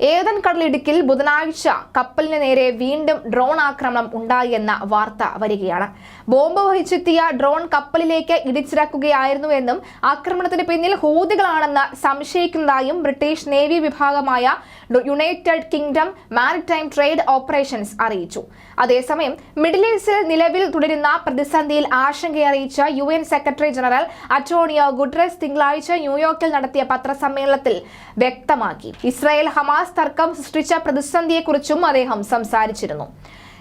ഏതൻ കടലിടുക്കിൽ ബുധനാഴ്ച കപ്പലിന് നേരെ വീണ്ടും ഡ്രോൺ ആക്രമണം ഉണ്ടായി എന്ന വാർത്ത വരികയാണ്. ബോംബ് വഹിച്ചെത്തിയ ഡ്രോൺ കപ്പലിലേക്ക് ഇടിച്ചിറക്കുകയായിരുന്നുവെന്നും ആക്രമണത്തിന് പിന്നിൽ ഹൂതികളാണെന്ന് സംശയിക്കുന്നതായും ബ്രിട്ടീഷ് നേവി വിഭാഗമായ United Kingdom maritime trade operations അറിയിച്ചു. അതേസമയം മിഡിൽ ഈസ്റ്റിൽ നിലവിൽ തുടരുന്ന പ്രതിസന്ധിയിൽ ആശങ്കയറിയിച്ച U N secretary general Antonio Guterres തിങ്കളാഴ്ച ന്യൂയോർക്കിൽ നടത്തിയ പത്രസമ്മേളനത്തിൽ വ്യക്തമാക്കി. ഇസ്രായേൽ ഹമാസ് തർക്കം സൃഷ്ടിച്ച പ്രതിസന്ധിയെക്കുറിച്ചും അദ്ദേഹം സംസാരിച്ചിരുന്നു.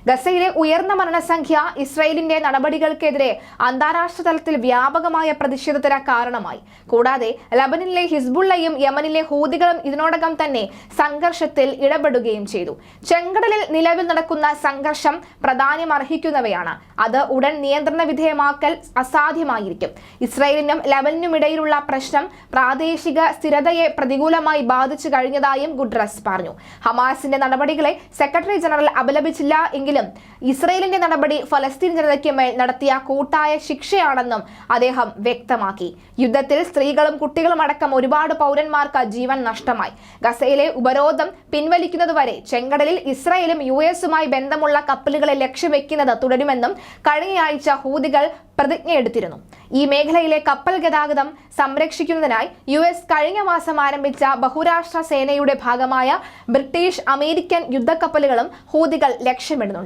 ഗസയിലെ ഉയർന്ന മരണസംഖ്യ ഇസ്രയേലിന്റെ നടപടികൾക്കെതിരെ അന്താരാഷ്ട്ര തലത്തിൽ വ്യാപകമായ പ്രതിഷേധത്തിന് കാരണമായി. കൂടാതെ ലബനിലെ ഹിസ്ബുള്ളയും യമനിലെ ഹൂതികളും ഇതിനോടകം തന്നെ സംഘർഷത്തിൽ ഇടപെടുകയും ചെയ്തു. ചെങ്കടലിൽ നിലവിൽ നടക്കുന്ന സംഘർഷം പ്രാധാന്യം അർഹിക്കുന്നവയാണ് അത് ഉടൻ നിയന്ത്രണ വിധേയമാക്കൽ അസാധ്യമായിരിക്കും. ഇസ്രയേലിനും ലബനിനും ഇടയിലുള്ള പ്രശ്നം പ്രാദേശിക സ്ഥിരതയെ പ്രതികൂലമായി ബാധിച്ചു കഴിഞ്ഞതായും ഗുഡ്രസ് പറഞ്ഞു. ഹമാസിന്റെ നടപടികളെ സെക്രട്ടറി ജനറൽ അപലപിച്ചില്ല എങ്കിലും ഇസ്രയേലിന്റെ നടപടി ഫലസ്തീൻ ജനതയ്ക്ക് മേൽ നടത്തിയ കൂട്ടായ ശിക്ഷയാണെന്നും അദ്ദേഹം വ്യക്തമാക്കി. യുദ്ധത്തിൽ സ്ത്രീകളും കുട്ടികളും അടക്കം ഒരുപാട് പൗരന്മാർക്ക് ജീവൻ നഷ്ടമായി. ഗസയിലെ ഉപരോധം പിൻവലിക്കുന്നതുവരെ ചെങ്കടലിൽ ഇസ്രയേലും യു എസുമായി ബന്ധമുള്ള കപ്പലുകളെ ലക്ഷ്യം വെക്കുന്നത് തുടരുമെന്നും കഴിഞ്ഞയാഴ്ച ഹൂതികൾ പ്രതിജ്ഞയെടുത്തിരുന്നു. ഈ മേഖലയിലെ കപ്പൽ ഗതാഗതം സംരക്ഷിക്കുന്നതിനായി യു എസ് കഴിഞ്ഞ മാസം ആരംഭിച്ച ബഹുരാഷ്ട്ര സേനയുടെ ഭാഗമായ ബ്രിട്ടീഷ് അമേരിക്കൻ യുദ്ധക്കപ്പലുകളും ഹൂതികൾ ലക്ഷ്യമിടുന്നുണ്ട്.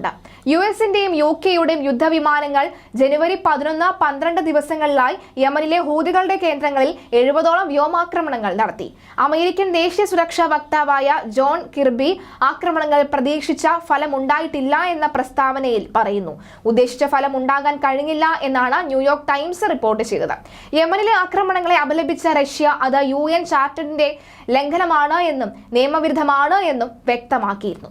യു എസിന്റെയും യു കെയുടെയും യുദ്ധവിമാനങ്ങൾ ജനുവരി പതിനൊന്ന് പന്ത്രണ്ട് ദിവസങ്ങളിലായി യമനിലെ ഹൂതികളുടെ കേന്ദ്രങ്ങളിൽ എഴുപതോളം വ്യോമാക്രമണങ്ങൾ നടത്തി. അമേരിക്കൻ ദേശീയ സുരക്ഷാ വക്താവായ ജോൺ കിർബി ആക്രമണങ്ങൾ പ്രതീക്ഷിച്ച ഫലമുണ്ടായിട്ടില്ല എന്ന പ്രസ്താവനയിൽ പറയുന്നു. ഉദ്ദേശിച്ച ഫലം ഉണ്ടാകാൻ കഴിഞ്ഞില്ല എന്നാണ് ന്യൂയോർക്ക് ടൈംസ് റിപ്പോർട്ട് ചെയ്തത്. യമനിലെ ആക്രമണങ്ങളെ അപലപിച്ച റഷ്യ അത് യു എൻ ചാർട്ടറിന്റെ ലംഘനമാണ് എന്നും നിയമവിരുദ്ധമാണ് എന്നും വ്യക്തമാക്കിയിരുന്നു.